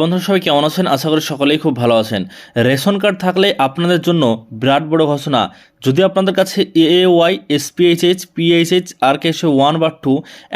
বন্ধুরা, সবাই কেমন আছেন? আশা করি সকলেই খুব ভালো আছেন। রেশন কার্ড থাকলে আপনাদের জন্য বিরাট বড় ঘোষণা। যদি আপনাদের কাছে এ ওয়াই এসপিএইচএইচ পিএইচএইচ আর কেসে ওয়ান বা টু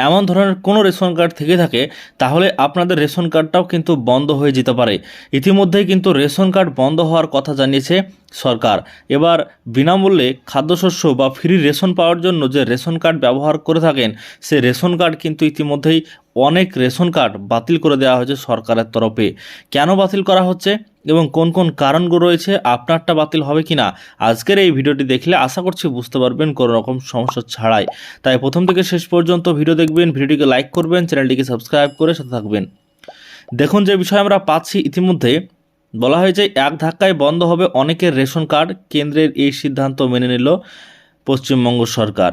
এমন ধরনের কোনো রেশন কার্ড থেকে থাকে, তাহলে আপনাদের রেশন কার্ডটাও কিন্তু বন্ধ হয়ে যেতে পারে। ইতিমধ্যেই কিন্তু রেশন কার্ড বন্ধ হওয়ার কথা জানিয়েছে সরকার। এবার বিনামূল্যে খাদ্যশস্য বা ফ্রি রেশন পাওয়ার জন্য যে রেশন কার্ড ব্যবহার করে থাকেন, সে রেশন কার্ড কিন্তু ইতিমধ্যেই অনেক রেশন কার্ড বাতিল করে দেওয়া হয়েছে সরকারের তরফে। কেন বাতিল করা হচ্ছে? এবং কোন কোন কারণগুলো রয়েছে, আপনারটা বাতিল হবে কি না আজকের এই ভিডিওটি দেখলে আশা করছি বুঝতে পারবেন কোনো রকম সমস্যা ছাড়াই। তাই প্রথম থেকে শেষ পর্যন্ত ভিডিও দেখবেন, ভিডিওটিকে লাইক করবেন, চ্যানেলটিকে সাবস্ক্রাইব করে সাথে থাকবেন। দেখুন যে বিষয় আমরা পাচ্ছি ইতিমধ্যে, বলা হয়েছে এক ধাক্কায় বন্ধ হবে অনেকের রেশন কার্ড, কেন্দ্রের এই সিদ্ধান্ত মেনে নিল পশ্চিমবঙ্গ সরকার।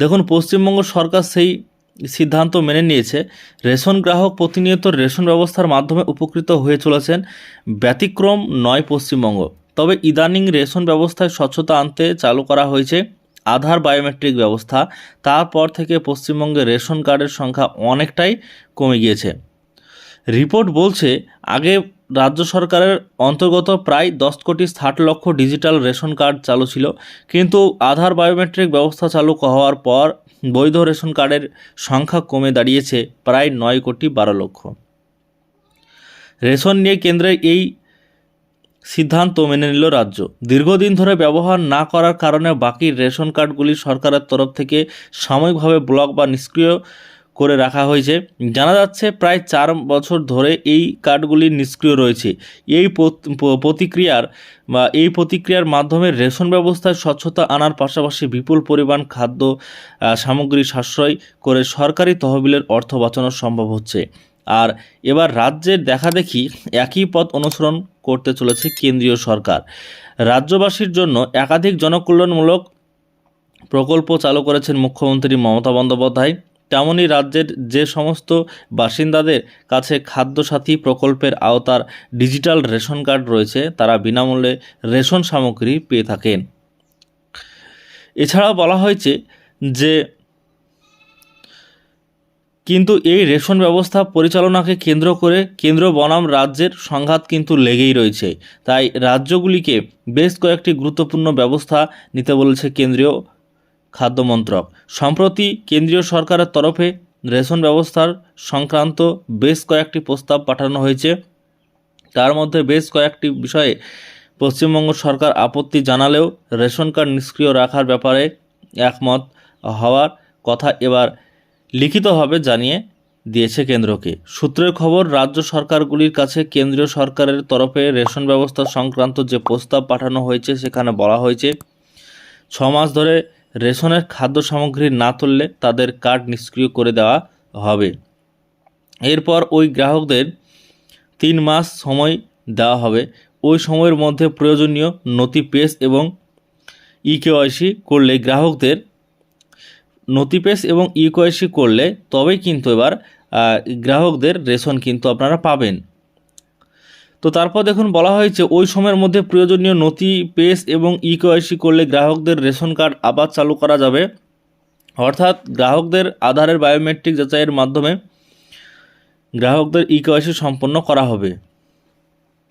দেখুন, পশ্চিমবঙ্গ সরকার সেই সিদ্ধান্ত মেনে নিয়েছে। রেশন গ্রাহক প্রতিনিয়ত রেশন ব্যবস্থার মাধ্যমে উপকৃত হয়ে চলেছেন। ব্যতিক্রম নয় পশ্চিমবঙ্গ। তবে ইদানিং রেশন ব্যবস্থায় স্বচ্ছতা আনতে চালু করা হয়েছে আধার বায়োমেট্রিক ব্যবস্থা। তারপর থেকে পশ্চিমবঙ্গে রেশন কার্ডের সংখ্যা অনেকটাই কমে গিয়েছে। রিপোর্ট বলছে, আগে রাজ্য সরকারের অন্তর্গত প্রায় দশ কোটি ষাট লক্ষ ডিজিটাল রেশন কার্ড চালু ছিল, কিন্তু আধার বায়োমেট্রিক ব্যবস্থা চালু হওয়ার পর বৈধ রেশন কার্ডের সংখ্যা কমে দাঁড়িয়েছে প্রায় নয় কোটি বারো লক্ষ। রেশন নিয়ে কেন্দ্রের এই সিদ্ধান্ত মেনে নিল রাজ্য। দীর্ঘদিন ধরে ব্যবহার না করার কারণে বাকি রেশন কার্ডগুলি সরকারের তরফ থেকে সাময়িকভাবে ব্লক বা নিষ্ক্রিয় করে রাখা হয়েছে। জানা যাচ্ছে প্রায় চার বছর ধরে এই কার্ডগুলি নিষ্ক্রিয় রয়েছে। এই প্রতিক্রিয়ার বা এই প্রতিক্রিয়ার মাধ্যমে রেশন ব্যবস্থায় স্বচ্ছতা আনার পাশাপাশি বিপুল পরিমাণ খাদ্য সামগ্রী সাশ্রয় করে সরকারি তহবিলের অর্থ বাঁচানো সম্ভব হচ্ছে। আর এবার রাজ্যের দেখা দেখি একই পথ অনুসরণ করতে চলেছে কেন্দ্রীয় সরকার। রাজ্যবাসীর জন্য একাধিক জনকল্যাণমূলক প্রকল্প চালু করেছেন মুখ্যমন্ত্রী মমতা বন্দ্যোপাধ্যায়। তেমনই রাজ্যের যে সমস্ত বাসিন্দাদের কাছে খাদ্যসাথী প্রকল্পের আওতার ডিজিটাল রেশন কার্ড রয়েছে, তারা বিনামূল্যে রেশন সামগ্রী পেয়ে থাকেন। এছাড়াও বলা হয়েছে যে, কিন্তু এই রেশন ব্যবস্থা পরিচালনাকে কেন্দ্র করে কেন্দ্র বনাম রাজ্যের সংঘাত কিন্তু লেগেই রয়েছে। তাই রাজ্যগুলিকে বেশ কয়েকটি গুরুত্বপূর্ণ ব্যবস্থা নিতে বলেছে কেন্দ্রীয় খাদ্য মন্ত্রক। সম্প্রতি কেন্দ্রীয় সরকারের তরফে রেশন ব্যবস্থার সংক্রান্ত বেশ কয়েকটি প্রস্তাব পাঠানো হয়েছে। তার মধ্যে বেশ কয়েকটি বিষয়ে পশ্চিমবঙ্গ সরকার আপত্তি জানালেও রেশন কার্ড নিষ্ক্রিয় রাখার ব্যাপারে একমত হওয়ার কথা এবার লিখিতভাবে জানিয়ে দিয়েছে কেন্দ্রকে। সূত্রের খবর, রাজ্য সরকারগুলির কাছে কেন্দ্রীয় সরকারের তরফে রেশন ব্যবস্থা সংক্রান্ত যে প্রস্তাব পাঠানো হয়েছে, সেখানে বলা হয়েছে, ছ মাস ধরে রেশনের খাদ্য সামগ্রী না তুললে তাদের কার্ড নিষ্ক্রিয় করে দেওয়া হবে। এরপর ওই গ্রাহকদের তিন মাস সময় দেওয়া হবে। ওই সময়ের মধ্যে প্রয়োজনীয় নথি পেশ এবং ই কেওয়াইসি করলে গ্রাহকদের নথি পেশ এবং ই কেওয়াইসি করলে তবেই কিন্তু এবার গ্রাহকদের রেশন কিন্তু আপনারা পাবেন। তো তারপর দেখুন বলা হয়েছে, ওই সময়ের মধ্যে প্রয়োজনীয় নথি, পেস এবং ই কেওয়াইসি করলে গ্রাহকদের রেশন কার্ড আবার চালু করা যাবে। অর্থাৎ গ্রাহকদের আধারের বায়োমেট্রিক যাচাইয়ের মাধ্যমে গ্রাহকদের ই কেওয়াইসি সম্পন্ন করা হবে।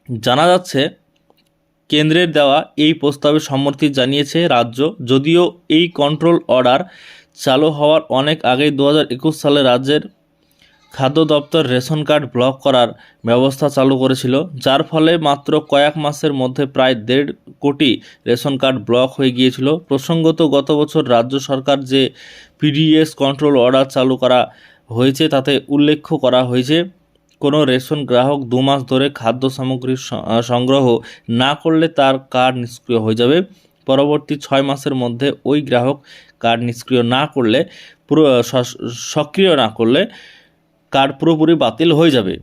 জানা যাচ্ছে, কেন্দ্রের দেওয়া এই প্রস্তাবে সম্মতি জানিয়েছে রাজ্য, যদিও এই কন্ট্রোল অর্ডার চালু হওয়ার অনেক আগেই দু হাজার একুশ সালে রাজ্যের খাদ্য দপ্তর রেশন কার্ড ব্লক করার ব্যবস্থা চালু করেছিল, যার ফলে মাত্র কয়েক মাসের মধ্যে প্রায় দেড় কোটি রেশন কার্ড ব্লক হয়ে গিয়েছিল। প্রসঙ্গত, গত বছর রাজ্য সরকার যে পিডিএস কন্ট্রোল অর্ডার চালু করা হয়েছে, তাতে উল্লেখ করা হয়েছে, কোনো রেশন গ্রাহক দু মাস ধরে খাদ্য সামগ্রীর সংগ্রহ না করলে তার কার্ড নিষ্ক্রিয় হয়ে যাবে। পরবর্তী ছয় মাসের মধ্যে ওই গ্রাহক কার্ড নিষ্ক্রিয় না করলে সক্রিয় না করলে কার্ড পুরোপুরি বাতিল হয়ে যাবে।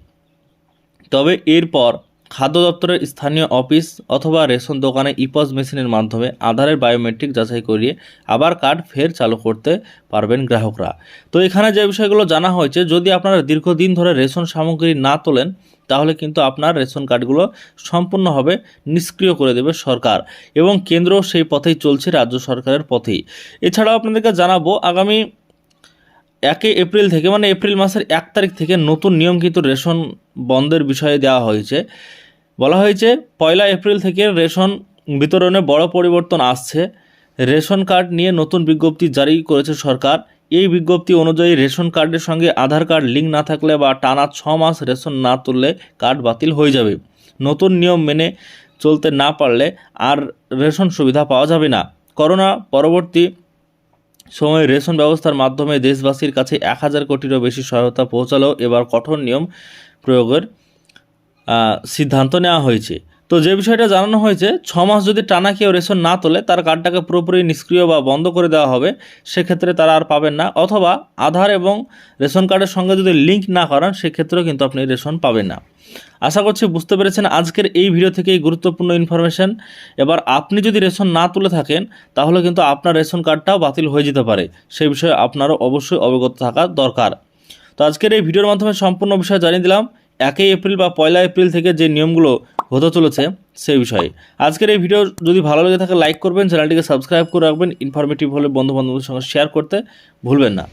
তবে এরপর খাদ্য দপ্তরের স্থানীয় অফিস অথবা রেশন দোকানে ইপজ মেশিনের মাধ্যমে আধারের বায়োমেট্রিক যাচাই করিয়ে আবার কার্ড ফের চালু করতে পারবেন গ্রাহকরা। তো এখানে যে বিষয়গুলো জানা হয়েছে, যদি আপনারা দীর্ঘদিন ধরে রেশন সামগ্রী না তোলেন, তাহলে কিন্তু আপনার রেশন কার্ডগুলো সম্পূর্ণভাবে নিষ্ক্রিয় করে দেবে সরকার এবং কেন্দ্র সেই পথেই চলছে রাজ্য সরকারের পথেই। এছাড়াও আপনাদেরকে জানাব, আগামী একই এপ্রিল থেকে মানে এপ্রিল মাসের এক তারিখ থেকে নতুন নিয়ম কিন্তু রেশন বন্ধের বিষয়ে দেওয়া হয়েছে। বলা হয়েছে, পয়লা এপ্রিল থেকে রেশন বিতরণে বড় পরিবর্তন আসছে। রেশন কার্ড নিয়ে নতুন বিজ্ঞপ্তি জারি করেছে সরকার। এই বিজ্ঞপ্তি অনুযায়ী রেশন কার্ডের সঙ্গে আধার কার্ড লিঙ্ক না থাকলে বা টানা ছ মাস রেশন না তুললে কার্ড বাতিল হয়ে যাবে। নতুন নিয়ম মেনে চলতে না পারলে আর রেশন সুবিধা পাওয়া যাবে না। করোনা পরবর্তী সময়ে রেশন ব্যবস্থার মাধ্যমে দেশবাসীর কাছে এক হাজার কোটিরও বেশি সহায়তা পৌঁছালেও এবার কঠোর নিয়ম প্রয়োগের সিদ্ধান্ত নেওয়া হয়েছে। তো যে বিষয়টা জানানো হয়েছে, ছ মাস যদি টানা কেউ রেশন না তোলে, তার কার্ডটাকে পুরোপুরি নিষ্ক্রিয় বা বন্ধ করে দেওয়া হবে। সেক্ষেত্রে তারা আর পাবেন না। অথবা আধার এবং রেশন কার্ডের সঙ্গে যদি লিঙ্ক না করান, সেক্ষেত্রেও কিন্তু আপনি রেশন পাবেন না। আশা করছি বুঝতে পেরেছেন আজকের এই ভিডিও থেকে এই গুরুত্বপূর্ণ ইনফরমেশন এবার আপনি যদি রেশন না তুলে থাকেন, তাহলে কিন্তু আপনার রেশন কার্ডটাও বাতিল হয়ে যেতে পারে। সেই বিষয়ে আপনারও অবশ্যই অবগত থাকা দরকার। তো আজকের এই ভিডিওর মাধ্যমে সম্পূর্ণ বিষয় জানিয়ে দিলাম, একই এপ্রিল বা পয়লা এপ্রিল থেকে যে নিয়মগুলো হতে চলেছে সেই বিষয়ে। আজকের এই ভিডিও যদি ভালো লেগে থাকে লাইক করবেন, চ্যানেলটিকে সাবস্ক্রাইব করে রাখবেন ইনফরমেটিভ হলে বন্ধু বান্ধবদের সঙ্গে শেয়ার করতে ভুলবেন না।